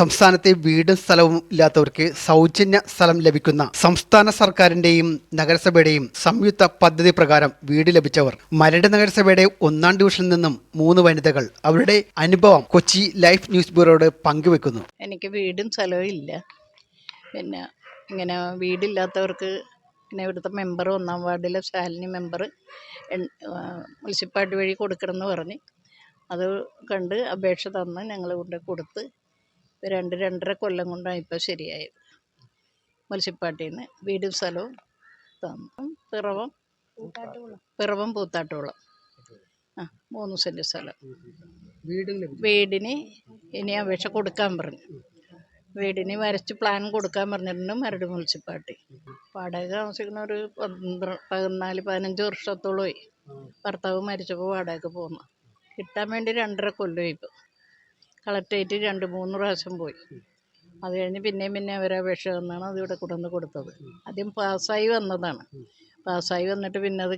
സംസ്ഥാനത്തെ വീടും സ്ഥലവും ഇല്ലാത്തവർക്ക് സൗജന്യ സ്ഥലം ലഭിക്കുന്ന സംസ്ഥാന സർക്കാരിന്റെയും നഗരസഭയുടെയും സംയുക്ത പദ്ധതി പ്രകാരം വീട് ലഭിച്ചവർ. മരട് നഗരസഭയുടെ ഒന്നാം ഡിവിഷനിൽ നിന്നും മൂന്ന് വനിതകൾ അവരുടെ അനുഭവം കൊച്ചി ലൈഫ് ന്യൂസ് ബ്യൂറോയോട് പങ്കുവെക്കുന്നു. എനിക്ക് വീടും സ്ഥലവും ഇല്ല. പിന്നെ ഇങ്ങനെ വീടില്ലാത്തവർക്ക് പിന്നെ ഇവിടുത്തെ മെമ്പർ ഒന്നാം വാർഡിലെ ശാലിനി മെമ്പർ മുനിസിപ്പാലിറ്റി വഴി കൊടുക്കണമെന്ന് പറഞ്ഞ് അത് കണ്ട് അപേക്ഷ തന്ന് ഞങ്ങൾ കൊണ്ട് കൊടുത്ത് രണ്ട് രണ്ടര കൊല്ലം കൊണ്ടാണ് ഇപ്പോൾ ശരിയായത്. മുനിസിപ്പാലിറ്റിയിൽ നിന്ന് വീടും സ്ഥലവും തന്നു. പിറവം പിറവം പൂത്താട്ടോളം ആ മൂന്ന് സെന്റ് സ്ഥലം. വീടിന് ഇനി അപേക്ഷ കൊടുക്കാൻ പറഞ്ഞു. വീടിന് വരച്ച് പ്ലാൻ കൊടുക്കാൻ പറഞ്ഞിട്ടുണ്ട് മരട് മുനിസിപ്പാലിറ്റി. വാടക താമസിക്കുന്ന ഒരു പതിനാല് പതിനഞ്ച് വർഷത്തോളമായി. ഭർത്താവ് മരിച്ചപ്പോൾ വാടകയ്ക്ക് പോന്നു. കിട്ടാൻ വേണ്ടി രണ്ടര കൊല്ലമായി ഇപ്പോൾ കളക്ടറേറ്റ് രണ്ട് മൂന്ന് പ്രാവശ്യം പോയി. അത് കഴിഞ്ഞ് പിന്നെയും പിന്നെ അവർ അപേക്ഷ തന്നാണ് അത് ഇവിടെ കൊണ്ടുവന്ന് കൊടുത്തത്. ആദ്യം പാസ്സായി വന്നതാണ്. പാസ്സായി വന്നിട്ട് പിന്നെ അത്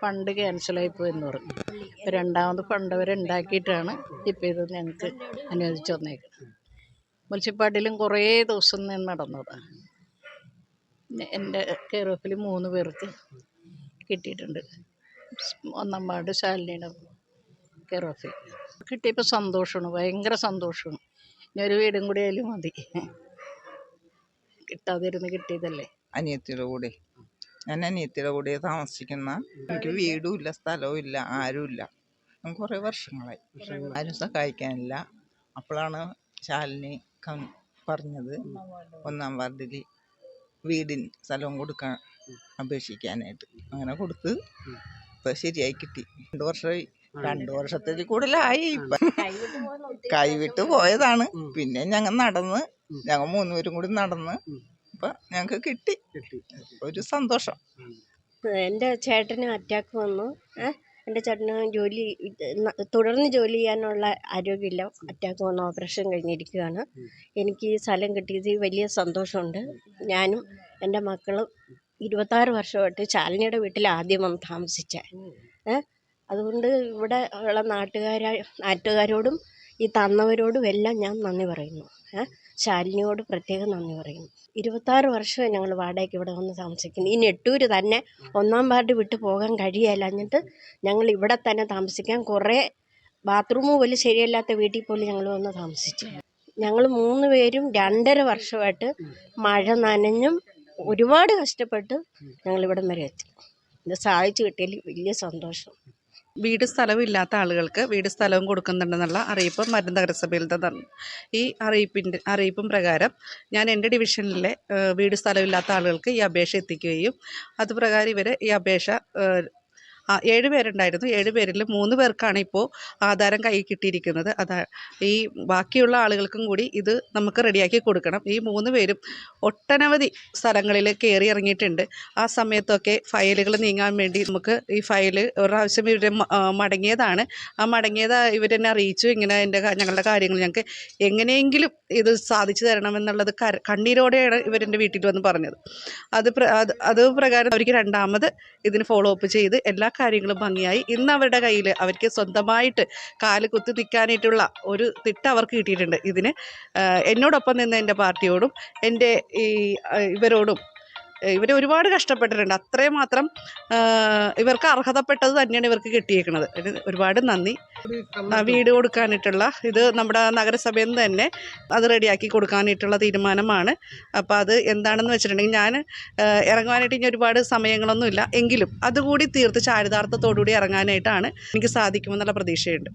ഫണ്ട് ക്യാൻസലായി എന്ന് പറഞ്ഞു. ഇപ്പം രണ്ടാമത് ഫണ്ട് അവർ ഉണ്ടാക്കിയിട്ടാണ് ഇപ്പോൾ ഇത് ഞങ്ങൾക്ക് അനുവദിച്ച് തന്നേക്കുന്നത് മുനിസിപ്പാലിറ്റിയിലും കുറേ ദിവസം നിന്ന് നടന്നതാണ് എന്റെ കെയർ ഓഫിൽ മൂന്ന് പേർക്ക് കിട്ടിയിട്ടുണ്ട്. ഒന്നാം വാർഡ് ശാലിനിയുടെ കെയർ ഓഫിൽ കിട്ടിയപ്പോൾ സന്തോഷമാണ് ഭയങ്കര സന്തോഷമാണ് ഇനി ഒരു വീടും കൂടി ആയാലും മതി. കിട്ടാതിരുന്ന് കിട്ടിയതല്ലേ? അനിയത്തിയുടെ കൂടെ. ഞാൻ അനിയത്തിയുടെ കൂടെ താമസിക്കുന്ന എനിക്ക് വീടും ഇല്ല സ്ഥലവും ഇല്ല ആരും ഇല്ല കുറേ വർഷങ്ങളായി. ആരും സഹായിക്കാനില്ല. അപ്പോഴാണ് ശാലിനി കം- പറഞ്ഞത് ഒന്നാം വാർഡിൽ വീടിന് സ്ഥലവും കൊടുക്കാൻ അപേക്ഷിക്കാനായിട്ട്. അങ്ങനെ കൊടുത്ത് ഇപ്പം ശരിയായി കിട്ടി. രണ്ട് വർഷമായി രണ്ട് വർഷത്തിൽ കൂടുതലായി. ഇപ്പൊ കൈവിട്ട് പോയതാണ്. പിന്നെ ഞങ്ങൾ നടന്ന് ഞങ്ങൾ മൂന്നുപേരും കൂടി നടന്ന് ഇപ്പൊ ഞങ്ങക്ക് കിട്ടി. ഒരു സന്തോഷം. എന്റെ ചേട്ടന് അറ്റാക്ക് വന്നു. എന്റെ എന്റെ ചേട്ടന് ജോലി തുടർന്ന് ജോലി ചെയ്യാനുള്ള ആരോഗ്യമില്ല. അറ്റാക്ക് വന്ന് ഓപ്പറേഷൻ കഴിഞ്ഞിരിക്കുകയാണ് എനിക്ക് ഈ സ്ഥലം കിട്ടിയത് വലിയ സന്തോഷമുണ്ട്. ഞാനും എന്റെ മക്കളും ഇരുപത്താറ് വർഷമായിട്ട് ശാലിനിയുടെ വീട്ടിൽ ആദ്യം വന്ന് താമസിച്ചേ അതുകൊണ്ട് ഇവിടെ ഉള്ള നാട്ടുകാരാ നാട്ടുകാരോടും ഈ തന്നവരോടും എല്ലാം ഞാൻ നന്ദി പറയുന്നു. ശാലിനിയോട് പ്രത്യേകം നന്ദി പറയുന്നു. ഇരുപത്താറ് വർഷമായി ഞങ്ങൾ വാടകയ്ക്ക് ഇവിടെ വന്ന് താമസിക്കുന്നു. ഈ നെട്ടൂര് തന്നെ ഒന്നാം വാർഡ് വിട്ട് പോകാൻ കഴിയല്ല. എന്നിട്ട് ഞങ്ങൾ ഇവിടെ തന്നെ താമസിക്കാൻ കുറേ ബാത്റൂം പോലും ശരിയല്ലാത്ത വീട്ടിൽ പോലും ഞങ്ങൾ വന്ന് താമസിച്ചു. ഞങ്ങൾ മൂന്ന് പേരും രണ്ടര വർഷമായിട്ട് മഴ നനഞ്ഞും ഒരുപാട് കഷ്ടപ്പെട്ട് ഞങ്ങൾ ഇവിടം വരെ എത്തി. ഇത് സാധിച്ചു കിട്ടിയതിൽ വലിയ സന്തോഷം. വീട് സ്ഥലമില്ലാത്ത ആളുകൾക്ക് വീട് സ്ഥലവും കൊടുക്കുന്നുണ്ടെന്നുള്ള അറിയിപ്പ് മരുന്ന് നഗരസഭയിൽ തന്നു. ഈ അറിയിപ്പിന്റെ അറിയിപ്പും പ്രകാരം ഞാൻ എന്റെ ഡിവിഷനിലെ വീട് സ്ഥലമില്ലാത്ത ആളുകൾക്ക് ഈ അപേക്ഷ എത്തിക്കുകയും അതുപ്രകാരം ഇവർ ഈ അപേക്ഷ ഏഴ് പേരുണ്ടായിരുന്നു. ഏഴ് പേരിൽ മൂന്ന് പേർക്കാണ് ഇപ്പോൾ ആധാരം കൈ കിട്ടിയിരിക്കുന്നത്. അതാ ഈ ബാക്കിയുള്ള ആളുകൾക്കും കൂടി ഇത് നമുക്ക് റെഡിയാക്കി കൊടുക്കണം. ഈ മൂന്ന് പേരും ഒട്ടനവധി സ്ഥലങ്ങളിൽ കയറി ഇറങ്ങിയിട്ടുണ്ട്. ആ സമയത്തൊക്കെ ഫയലുകൾ നീങ്ങാൻ വേണ്ടി നമുക്ക് ഈ ഫയൽ പ്രാവശ്യം ഇവർ മടങ്ങിയതാണ്. ആ മടങ്ങിയത് ഇവരെന്നെ അറിയിച്ചു. ഇങ്ങനെ എന്റെ ഞങ്ങളുടെ കാര്യങ്ങൾ ഞങ്ങൾക്ക് എങ്ങനെയെങ്കിലും ഇത് സാധിച്ചു തരണമെന്നുള്ളത് കണ്ണീരോടെയാണ് ഇവരെന്റെ വീട്ടിൽ വന്ന് പറഞ്ഞത്. അത് അത് പ്രകാരം അവർക്ക് രണ്ടാമത് ഇതിന് ഫോളോ അപ്പ് ചെയ്ത് എല്ലാ കാര്യങ്ങളും ഭംഗിയായി. ഇന്ന് അവരുടെ കയ്യിൽ അവർക്ക് സ്വന്തമായിട്ട് കാൽ കുത്തി നിൽക്കാനായിട്ടുള്ള ഒരു തിട്ട അവർക്ക് കിട്ടിയിട്ടുണ്ട്. ഇതിന് എന്നോടൊപ്പം നിന്ന് എന്റെ പാർട്ടിയോടും എന്റെ ഈ ഇവരോടും ഇവർ ഒരുപാട് കഷ്ടപ്പെട്ടിട്ടുണ്ട്. അത്രയും മാത്രം ഇവർക്ക് അർഹതപ്പെട്ടത് തന്നെയാണ് ഇവർക്ക് കിട്ടിയേക്കുന്നത് ഒരുപാട് നന്ദി. വീട് കൊടുക്കാനായിട്ടുള്ള ഇത് നമ്മുടെ നഗരസഭയിൽ നിന്ന് തന്നെ അത് റെഡിയാക്കി കൊടുക്കാനായിട്ടുള്ള തീരുമാനമാണ്. അപ്പോൾ അത് എന്താണെന്ന് വെച്ചിട്ടുണ്ടെങ്കിൽ ഞാൻ ഇറങ്ങാനായിട്ട് ഇനി ഒരുപാട് സമയങ്ങളൊന്നുമില്ല. എങ്കിലും അതുകൂടി തീർത്ത് ചാരിതാർത്ഥത്തോടുകൂടി ഇറങ്ങാനായിട്ടാണ് എനിക്ക് സാധിക്കുമെന്നുള്ള പ്രതീക്ഷയുണ്ട്.